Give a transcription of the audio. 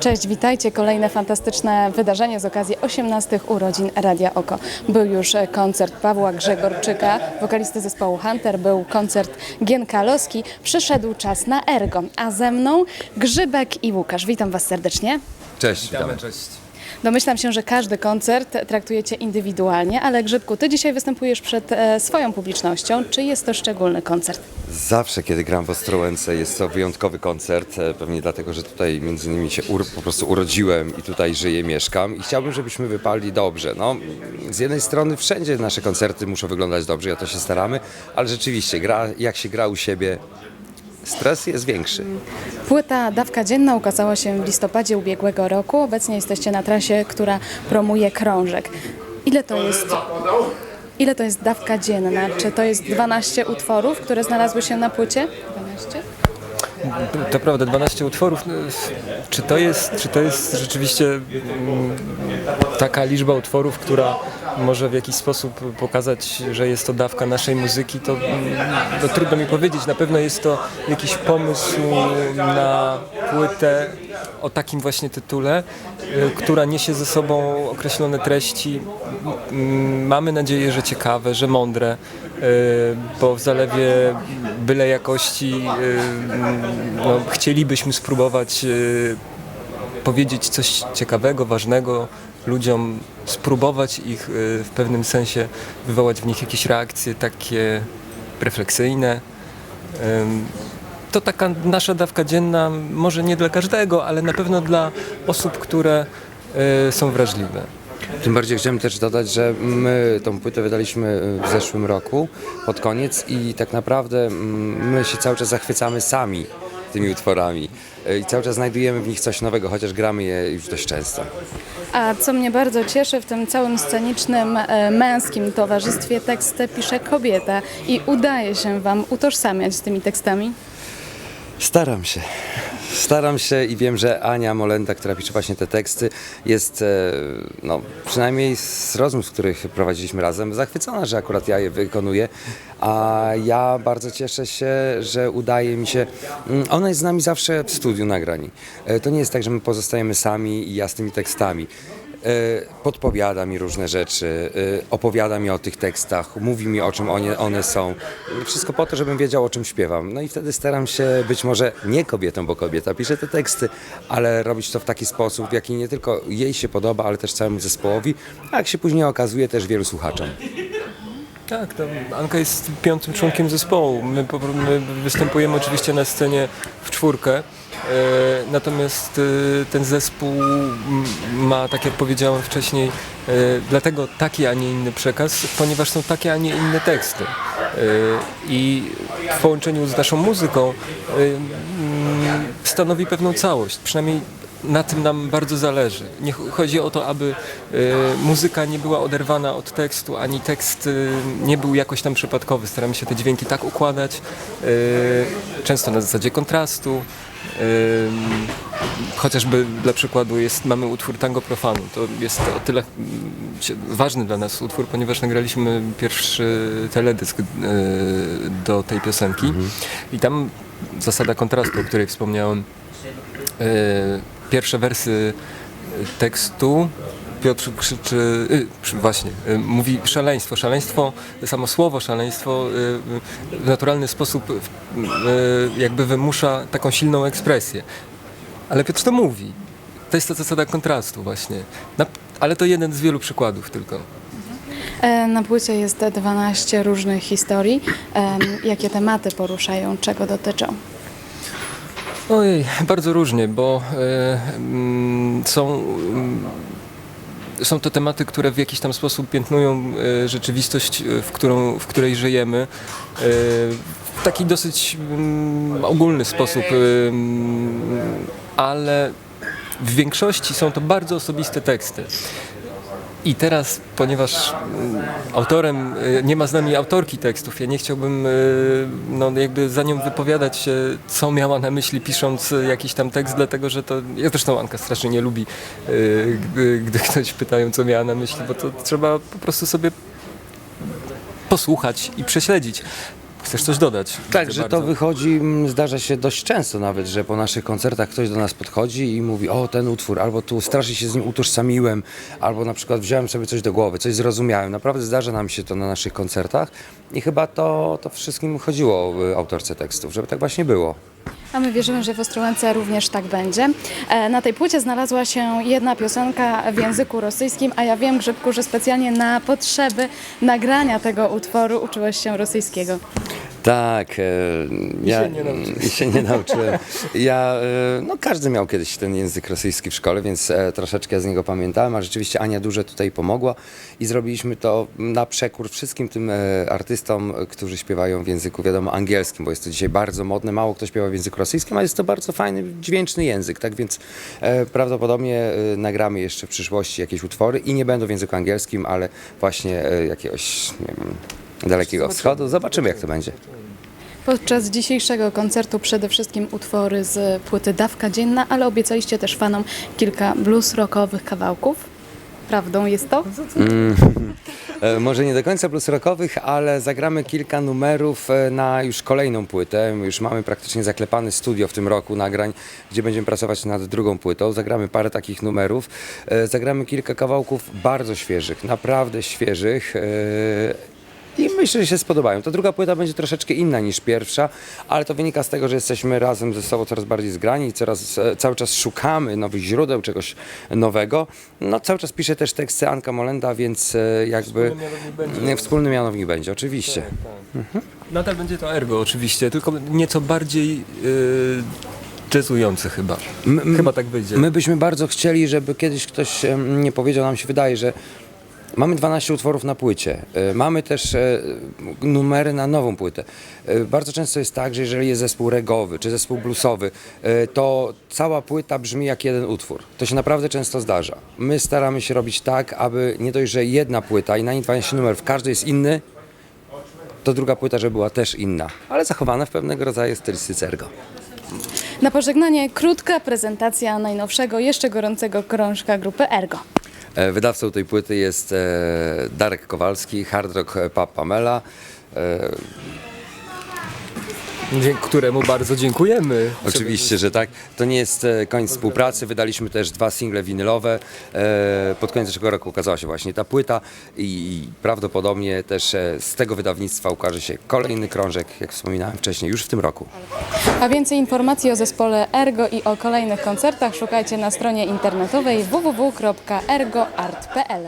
Cześć, witajcie. Kolejne fantastyczne wydarzenie z okazji 18 urodzin Radia Oko. Był już koncert Pawła Grzegorczyka, wokalisty zespołu Hunter, był koncert Gienka Loski. Przyszedł czas na Ergo, a ze mną Grzybek i Łukasz. Witam Was serdecznie. Cześć, witamy. Cześć. Domyślam się, że każdy koncert traktujecie indywidualnie, ale Grzybku, Ty dzisiaj występujesz przed e, swoją publicznością. Czy jest to szczególny koncert? Zawsze, kiedy gram w Ostrołęce, jest to wyjątkowy koncert. e, Pewnie dlatego, że tutaj między innymi się po prostu urodziłem i tutaj żyję, mieszkam. I chciałbym, żebyśmy wypali dobrze. No, z jednej strony wszędzie nasze koncerty muszą wyglądać dobrze, ja to się staramy, ale rzeczywiście, gra, jak się gra u siebie, stres jest większy. Płyta Dawka Dzienna ukazała się w listopadzie ubiegłego roku. Obecnie jesteście na trasie, która promuje krążek. Ile to jest? Ile to jest dawka dzienna? Czy to jest 12 utworów, które znalazły się na płycie? 12? To prawda, 12 utworów. no, Czy to jest, czy to jest rzeczywiście mm, taka liczba utworów, która może w jakiś sposób pokazać, że jest to dawka naszej muzyki, to, mm, to trudno mi powiedzieć. Na pewno jest to jakiś pomysł na płytę o takim właśnie tytule, y, która niesie ze sobą określone treści. Mm, Mamy nadzieję, że ciekawe, że mądre, y, bo w zalewie byle jakości y, no, chcielibyśmy spróbować powiedzieć coś ciekawego, ważnego ludziom, spróbować ich w pewnym sensie wywołać w nich jakieś reakcje takie refleksyjne. To taka nasza dawka dzienna, może nie dla każdego, ale na pewno dla osób, które y, są wrażliwe. Tym bardziej chciałem też dodać, że my tą płytę wydaliśmy w zeszłym roku, pod koniec i tak naprawdę mm, my się cały czas zachwycamy sami tymi utworami E, i cały czas znajdujemy w nich coś nowego, chociaż gramy je już dość często. A co mnie bardzo cieszy, w tym całym scenicznym, e, męskim towarzystwie teksty pisze kobieta i udaje się Wam utożsamiać z tymi tekstami. Staram się. Staram się i wiem, że Ania Molenda, która pisze właśnie te teksty, jest, e, no, przynajmniej z rozmów, których prowadziliśmy razem, zachwycona, że akurat ja je wykonuję. A ja bardzo cieszę się, że udaje mi się. mm, Ona jest z nami zawsze w studiu nagrań. E, To nie jest tak, że my pozostajemy sami i ja z tymi tekstami. E, podpowiada mi różne rzeczy, e, opowiada mi o tych tekstach, mówi mi o czym one, one są. Wszystko po to, żebym wiedział o czym śpiewam. No i wtedy staram się być może nie kobietą, bo kobieta pisze te teksty, ale robić to w taki sposób, w jaki nie tylko jej się podoba, ale też całemu zespołowi, a jak się później okazuje też wielu słuchaczom. Tak, to Anka jest piątym członkiem zespołu. My, my występujemy oczywiście na scenie w czwórkę. E, natomiast e, ten zespół ma, tak jak powiedziałem wcześniej, e, dlatego taki, a nie inny przekaz, ponieważ są takie, a nie inne teksty. I w połączeniu z naszą muzyką stanowi pewną całość. Przynajmniej na tym nam bardzo zależy. Nie ch- chodzi o to, aby e, muzyka nie była oderwana od tekstu, ani tekst e, nie był jakoś tam przypadkowy. Staramy się te dźwięki tak układać, e, często na zasadzie kontrastu. Chociażby dla przykładu jest, mamy utwór Tango Profanu. To jest o tyle mm, ważny dla nas utwór, ponieważ nagraliśmy pierwszy teledysk do tej piosenki i tam zasada kontrastu, o której wspomniałem, pierwsze wersy tekstu Piotr krzyczy, y, właśnie, y, mówi szaleństwo, szaleństwo, samo słowo szaleństwo y, w naturalny sposób y, jakby wymusza taką silną ekspresję. Ale Piotr to mówi. To jest ta zasada kontrastu właśnie. Ale to jeden z wielu przykładów tylko. E, Na płycie jest 12 różnych historii. Jakie tematy poruszają, czego dotyczą? Ojej, bardzo różnie, bo e, mm, są, mm, są to tematy, które w jakiś tam sposób piętnują e, rzeczywistość, e, w, którą, w której żyjemy. w taki dosyć mm, ogólny sposób, ale w większości są to bardzo osobiste teksty. I teraz, ponieważ mm, autorem, y, nie ma z nami autorki tekstów, ja nie chciałbym y, no, jakby za nią wypowiadać się, co miała na myśli pisząc y, jakiś tam tekst, dlatego że to, ja zresztą Anka strasznie nie lubi, y, gdy, gdy ktoś pytają, co miała na myśli, bo to trzeba po prostu sobie posłuchać i prześledzić. Chcesz coś dodać? Tak, że bardzo. to wychodzi, mm, zdarza się dość często nawet, że po naszych koncertach ktoś do nas podchodzi i mówi, o ten utwór, albo tu strasznie się z nim utożsamiłem, albo na przykład wziąłem sobie coś do głowy, coś zrozumiałem. Naprawdę zdarza nam się to na naszych koncertach i chyba to, to wszystkim chodziło o autorce tekstów, żeby tak właśnie było. A my wierzymy, że w Ostrołęce również tak będzie. E, Na tej płycie znalazła się jedna piosenka w języku rosyjskim, a ja wiem, Grzybku, że specjalnie na potrzeby nagrania tego utworu uczyłeś się rosyjskiego. Tak, e, ja się nie nauczyłeś. i się nie nauczyłem. Ja, e, no każdy miał kiedyś ten język rosyjski w szkole, więc e, troszeczkę z niego pamiętałem, a rzeczywiście Ania dużo tutaj pomogła i zrobiliśmy to na przekór wszystkim tym e, artystom, którzy śpiewają w języku, wiadomo, angielskim, bo jest to dzisiaj bardzo modne, mało kto śpiewa w języku rosyjskim, a jest to bardzo fajny, dźwięczny język, tak więc e, prawdopodobnie e, nagramy jeszcze w przyszłości jakieś utwory i nie będą w języku angielskim, ale właśnie e, jakiegoś, nie wiem, Dalekiego Wschodu. Zobaczymy, jak to będzie. Podczas dzisiejszego koncertu przede wszystkim utwory z płyty Dawka Dzienna, ale obiecaliście też fanom kilka blues rockowych kawałków. Prawdą jest to? E, Może nie do końca blues rockowych, ale zagramy kilka numerów e, na już kolejną płytę. Już mamy praktycznie zaklepane studio w tym roku nagrań, gdzie będziemy pracować nad drugą płytą. Zagramy parę takich numerów. E, Zagramy kilka kawałków bardzo świeżych, naprawdę świeżych. E, I myślę, że się spodobają. Ta druga płyta będzie troszeczkę inna niż pierwsza, ale to wynika z tego, że jesteśmy razem ze sobą coraz bardziej zgrani i coraz, e, cały czas szukamy nowych źródeł, czegoś nowego. No cały czas pisze też teksty Anka Molenda, więc e, jakby Wspólny mianownik będzie. nie, wspólny mianownik będzie, oczywiście. Tak. Nadal będzie to ergo oczywiście, tylko nieco bardziej yy, jazzujący chyba. M- m- chyba tak wyjdzie. My byśmy bardzo chcieli, żeby kiedyś ktoś nie powiedział, nam się wydaje, że mamy 12 utworów na płycie. E, Mamy też e, numery na nową płytę. E, Bardzo często jest tak, że jeżeli jest zespół regowy czy zespół bluesowy, to cała płyta brzmi jak jeden utwór. To się naprawdę często zdarza. My staramy się robić tak, aby nie dość, że jedna płyta i na niej 12 numerów, każdy jest inny, to druga płyta, żeby była też inna, ale zachowana w pewnego rodzaju stylistyce ergo. Na pożegnanie krótka prezentacja najnowszego, jeszcze gorącego krążka grupy Ergo. E, Wydawcą tej płyty jest e, Darek Kowalski, Hard Rock Pub Pamela. Dzie- któremu bardzo dziękujemy. Oczywiście, że tak. To nie jest e, koniec współpracy. Wydaliśmy też dwa single winylowe. E, pod koniec zeszłego roku ukazała się właśnie ta płyta i prawdopodobnie też e, z tego wydawnictwa ukaże się kolejny krążek, jak wspominałem wcześniej, już w tym roku. A więcej informacji o zespole Ergo i o kolejnych koncertach szukajcie na stronie internetowej www.ergoart.pl.